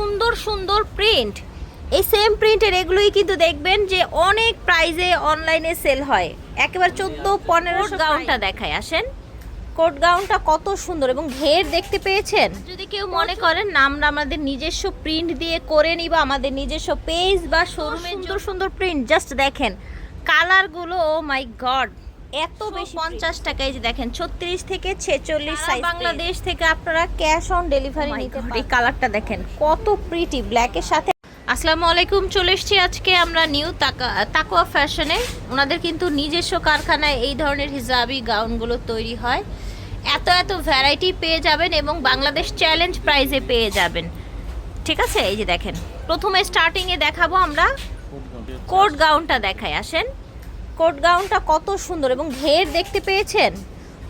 সুন্দর সুন্দর প্রিন্ট এই সেম প্রিন্টের এগুলোই কিন্তু দেখবেন যে অনেক প্রাইজে অনলাইনে সেল হয়। একেবারে চোদ্দ পনেরো গাউনটা দেখায় আসেন। কোট গাউনটা কত সুন্দর এবং ঘের দেখতে পেয়েছেন? যদি কেউ মনে করেন না আমরা আমাদের নিজস্ব প্রিন্ট দিয়ে করে নিব আমাদের নিজস্ব পেজ বা শোরুমে সুন্দর সুন্দর প্রিন্ট জাস্ট দেখেন। কালারগুলো ও মাই গড এত বেশি পঞ্চাশ টাকায় যে দেখেন ছত্রিশ থেকে ছেচল্লিশ সাইজ বাংলাদেশ থেকে আপনারা ক্যাশ অন ডেলিভারি নিতে এই কালারটা দেখেন কত প্রিটি ব্ল্যাকের সাথে। আসসালামু আলাইকুম চলে এসেছি আজকে আমরা নিউ তাকা তাকোয়া ফ্যাশনে ওনাদের কিন্তু নিজস্ব কারখানায় এই ধরনের হিজাবি গাউনগুলো তৈরি হয়। এত এত ভ্যারাইটি পেয়ে যাবেন এবং বাংলাদেশ চ্যালেঞ্জ প্রাইজে পেয়ে যাবেন। ঠিক আছে? এই যে দেখেন প্রথমে স্টার্টিংয়ে দেখাবো আমরা। কোট গাউনটা দেখাই আসেন। কোট গাউনটা কত সুন্দর এবং ঘের দেখতে পেয়েছেন?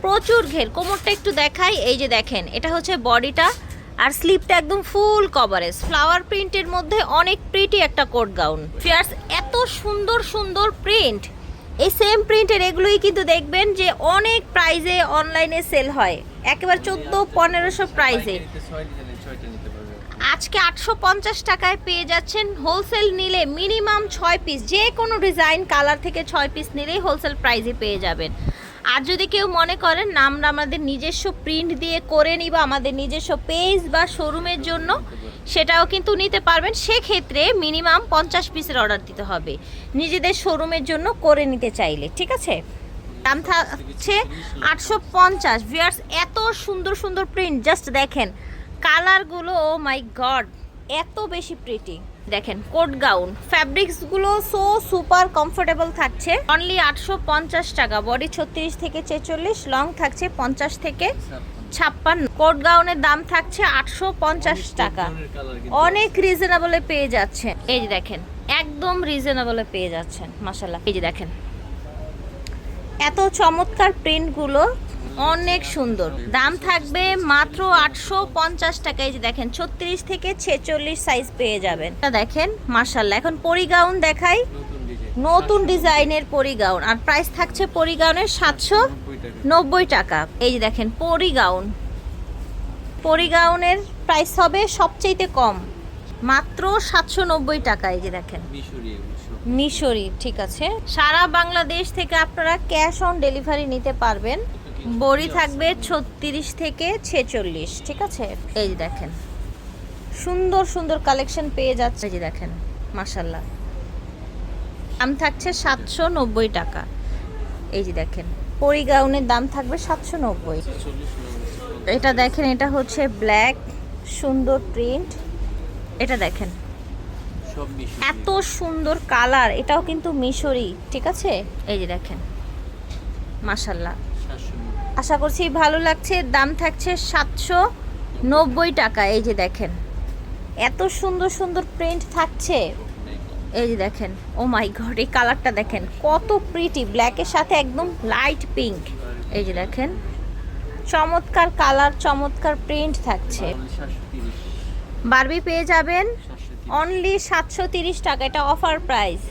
প্রচুর ঘের। কোমরটা একটু দেখাই, এই যে দেখেন, এটা হচ্ছে বডিটা আর স্লিপটা একদম ফুল কভারেজ। ফ্লাওয়ার প্রিন্টের মধ্যে অনেক প্রিটি একটা কোট গাউন ফিয়ার্স এত সুন্দর সুন্দর প্রিন্ট এই সেম প্রিন্টের এগুলোই কিন্তু দেখবেন যে অনেক প্রাইজে অনলাইনে সেল হয়। একেবারে চোদ্দ, পনেরোশো প্রাইজে আজকে আটশো পঞ্চাশ টাকায় পেয়ে যাচ্ছেন হোলসেল নিলে মিনিমাম ছয় পিস যে কোনো ডিজাইন কালার থেকে ছয় পিস নিলেই হোলসেল প্রাইজে পেয়ে যাবেন। আর যদি কেউ মনে করেন আমরা আমাদের নিজস্ব প্রিন্ট দিয়ে করে নিব, আমাদের নিজস্ব পেজ বা শোরুমের জন্য, সেটাও কিন্তু নিতে পারবেন। সেক্ষেত্রে মিনিমাম পঞ্চাশ পিসের অর্ডার দিতে হবে। নিজেদের শোরুমের জন্য করে নিতে চাইলে, ঠিক আছে? দাম থাকছে আটশো পঞ্চাশ। ভিয়ার্স এত সুন্দর সুন্দর প্রিন্ট জাস্ট দেখেন। কালারগুলো ও মাই গড এত বেশি প্রিটি দেখেন কোট গাউন। ফ্যাব্রিক্সগুলো সো সুপার কমফোর্টেবল থাকছে। অনলি আটশো পঞ্চাশ টাকা বডি ছত্রিশ থেকে ছেচল্লিশ লং থাকছে পঞ্চাশ থেকে ছাপ্পান্ন। কোট গাউনের দাম থাকছে আটশো পঞ্চাশ টাকা। অনেক রিজনেবলে পেয়ে যাচ্ছেন। এই যে দেখেন একদম রিজনেবলে পেয়ে যাচ্ছেন মাসাল্লাহ এই যে দেখেন এত চমৎকার প্রিন্টগুলো অনেক সুন্দর। দাম থাকবে মাত্র আটশো পঞ্চাশ টাকা। এই যে দেখেন ছত্রিশ থেকে ছেচল্লিশ সাইজ পেয়ে যাবেন। দেখেন মার্শাল্লাহ এখন পরিগাউন দেখাই। নতুন ডিজাইনের পরিগাউন। আর প্রাইস থাকছে পরিগাউনের সাতশো নব্বই টাকা। এই যে দেখেন পরিগাউন। পরিগাউনের প্রাইস হবে সবচেয়ে কম। মাত্র সাতশো নব্বই টাকা এই যে দেখেন। মিশরি ঠিক আছে। সারা বাংলাদেশ থেকে আপনারা ক্যাশ অন ডেলিভারি নিতে পারবেন। বড়ি থাকবে ছত্রিশ থেকে ছেচল্লিশ ঠিক আছে? এই যে দেখেন সুন্দর সুন্দর কালেকশন পেয়ে যাচ্ছে। এই যে দেখেন মাসাল্লাহ দাম থাকছে সাতশো নব্বই টাকা। এই যে দেখেন পরি গাউনের দাম থাকবে সাতশো নব্বই। এটা দেখেন এটা হচ্ছে ব্ল্যাক সুন্দর প্রিন্ট এটা দেখেন এত সুন্দর কালার এটাও কিন্তু মিশরি ঠিক আছে? এই যে দেখেন মাশাল্লাহ আশা করছি ভালো লাগছে। দাম থাকছে সাতশো নব্বই টাকা, এই যে দেখেন। এত সুন্দর সুন্দর প্রিন্ট থাকছে। এই যে দেখেন ও মাই গড এই কালারটা দেখেন, কত প্রিটি ব্ল্যাকের সাথে একদম লাইট পিঙ্ক এই যে দেখেন, চমৎকার কালার চমৎকার প্রিন্ট থাকছে। বারবি পেয়ে যাবেন অনলি সাতশো তিরিশ টাকা, এটা অফার প্রাইস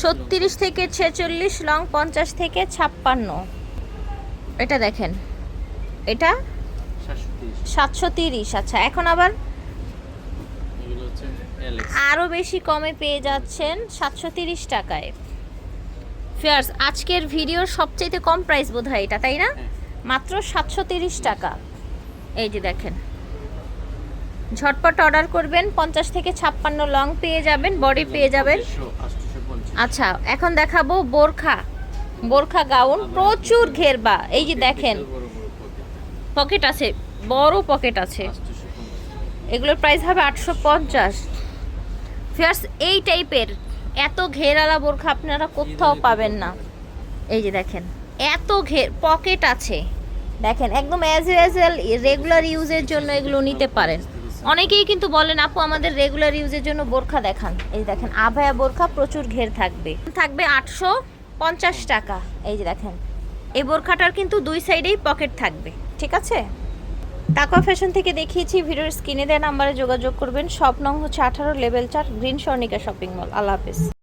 ছত্রিশ থেকে ছেচল্লিশ লং পঞ্চাশ থেকে ছাপ্পান্ন। এটা দেখেন। এটা সাতশো তিরিশ। আচ্ছা এখন আবার আরও বেশি কমে পেয়ে যাচ্ছেন সাতশো তিরিশ টাকায়। ফেয়ার্স আজকের ভিডিওর সবচেয়ে কম প্রাইস বোধ হয় এটা তাই না? মাত্র সাতশো তিরিশ টাকা। এই যে দেখেন। ঝটপট অর্ডার করবেন পঞ্চাশ থেকে ছাপ্পান্ন লং পেয়ে যাবেন বডি পেয়ে যাবেন। আচ্ছা এখন দেখাবো বোরখা। বোরখা গাউন, প্রচুর ঘেরবা। এই যে দেখেন, পকেট আছে, বড় পকেট আছে। এগুলোর প্রাইস হবে আটশো পঞ্চাশ। ফিয়ার্স এই টাইপের এত ঘেরালা বোরখা আপনারা কোথাও পাবেন না। এই যে দেখেন, এত ঘের, পকেট আছে। দেখেন, একদম অ্যাজ ইউজুয়াল রেগুলার ইউজের জন্য এগুলো নিতে পারেন। অনেকেই কিন্তু বলেন, আপু, আমাদের রেগুলার ইউজের জন্য বোরখা দেখান। এই দেখেন, আভায়া বোরখা প্রচুর ঘের থাকবে। থাকবে আটশো পঞ্চাশ টাকা। এই যে দেখেন, এই বোরখাটার কিন্তু দুই সাইডেই পকেট থাকবে, ঠিক আছে? টাকা ফ্যাশন থেকে দেখিয়েছি, ভিডিওর স্ক্রিনে দেওয়া নাম্বারে যোগাযোগ করবেন। সব নং হচ্ছে আঠারো লেভেল চার গ্রিন স্বর্ণিকা শপিং মল। আল্লাহ হাফিজ।